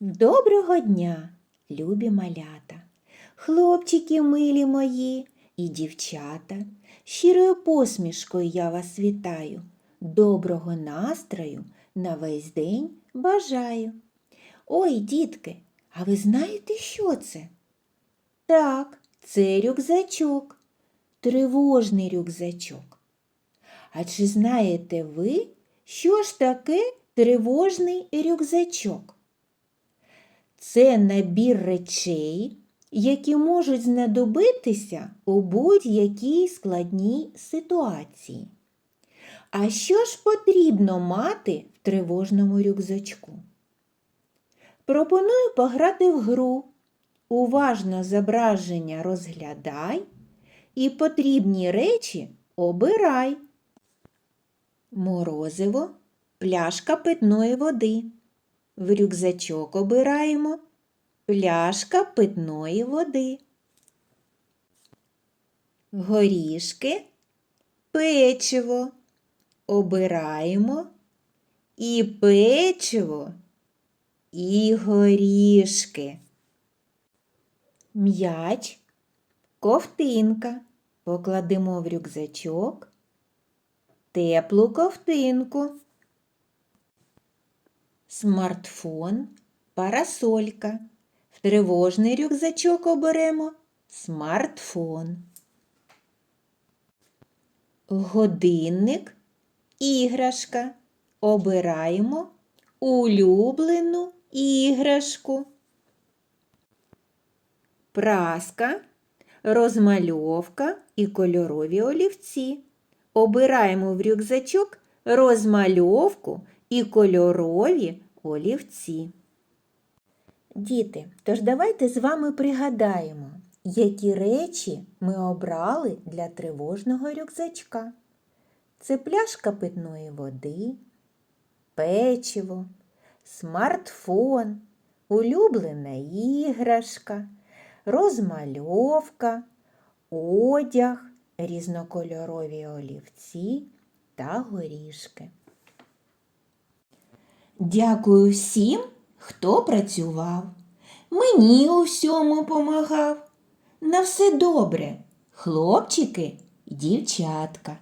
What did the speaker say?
Доброго дня, любі малята, хлопчики милі мої і дівчата. Щирою посмішкою я вас вітаю. Доброго настрою на весь день бажаю. Ой, дітки, а ви знаєте, що це? Так, це рюкзачок, тривожний рюкзачок. А чи знаєте ви, що ж таке тривожний рюкзачок? Це набір речей, які можуть знадобитися у будь-якій складній ситуації. А що ж потрібно мати в тривожному рюкзачку? Пропоную пограти в гру. Уважно зображення розглядай і потрібні речі обирай. Морозиво, пляшка питної води. В рюкзачок обираємо пляшка питної води. Горішки, печиво. Обираємо і печиво, і горішки. М'яч, ковтинка. Покладемо в рюкзачок теплу ковтинку. Смартфон, парасолька. В тривожний рюкзачок оберемо смартфон. Годинник, іграшка. Обираємо улюблену іграшку. Праска, розмальовка і кольорові олівці. Обираємо в рюкзачок розмальовку і кольорові олівці. Діти, тож давайте з вами пригадаємо, які речі ми обрали для тривожного рюкзачка. Це пляшка питної води, печиво, смартфон, улюблена іграшка, розмальовка, одяг, різнокольорові олівці та горішки. Дякую всім, хто працював. Мені у всьому помагав. На все добре, хлопчики і дівчатка.